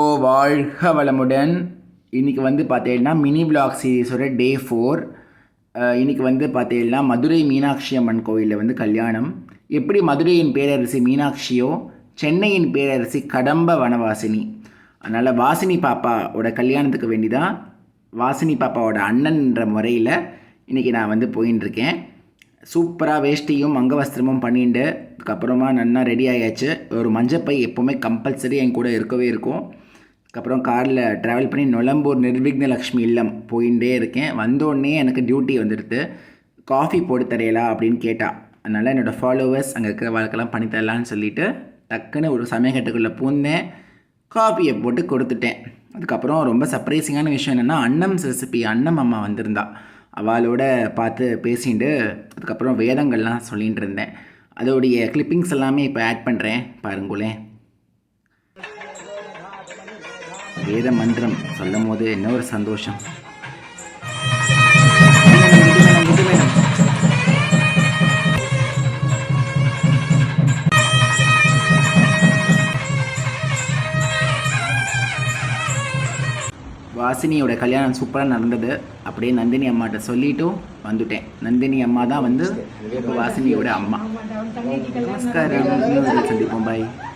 ஓ வாழ்க வளமுடன். இன்றைக்கி வந்து பார்த்தீங்கன்னா மினி பிளாக் சீரீஸோட டே ஃபோர் இன்றைக்கி வந்து பார்த்தீங்கன்னா மதுரை மீனாட்சி அம்மன் கோயிலில் வந்து கல்யாணம். எப்படி மதுரையின் பேரரசி மீனாட்சியோ சென்னையின் பேரரசி கடம்ப வனவாசினி. அதனால் வாசினி பாப்பாவோட கல்யாணத்துக்கு வேண்டி தான் வாசினி பாப்பாவோட அண்ணன்ற முறையில் இன்றைக்கி நான் வந்து போயின்னு சூப்பராக வேஷ்டியும் அங்கவஸ்திரமும் பண்ணிட்டு அதுக்கப்புறமா நல்லா ரெடி ஆயாச்சு. ஒரு மஞ்சப்பை எப்போவுமே கம்பல்சரி என் கூட இருக்கவே இருக்கும். அதுக்கப்புறம் காரில் ட்ராவல் பண்ணி நுழம்பூர் நிர்விக்ன லக்ஷ்மி இல்லம் போயிட்டே இருக்கேன். வந்தோடனே எனக்கு டியூட்டி வந்துடுது. காஃபி போட்டு தரையலா அப்படின்னு கேட்டா. அதனால் என்னோடய ஃபாலோவர்ஸ் அங்கே இருக்கிற வாழ்க்கெல்லாம் பண்ணி தரலான்னு சொல்லிட்டு டக்குன்னு ஒரு சமயக்கட்டுக்குள்ளே பூந்தேன். காஃபியை போட்டு கொடுத்துட்டேன். அதுக்கப்புறம் ரொம்ப சர்ப்ரைசிங்கான விஷயம் என்னென்னா அன்னம் ரெசிபி அன்னம் அம்மா வந்திருந்தா. அவளோட பார்த்து பேசிட்டு அதுக்கப்புறம் வேதங்கள்லாம் சொல்லிகிட்டு இருந்தேன். அதோடைய கிளிப்பிங்ஸ் எல்லாமே இப்போ ஆட் பண்ணுறேன் பாருங்களேன். வேத மந்திரம் சொல்லும் போது என்ன ஒரு சந்தோஷம். வாசினியோட கல்யாணம் சூப்பராக நடந்தது. அப்படியே நந்தினி அம்மாட்ட சொல்லிட்டும் வந்துட்டேன். நந்தினி அம்மா தான் வந்து வாசினியோட அம்மா. நமஸ்காரம். சந்திப்போம். பாய்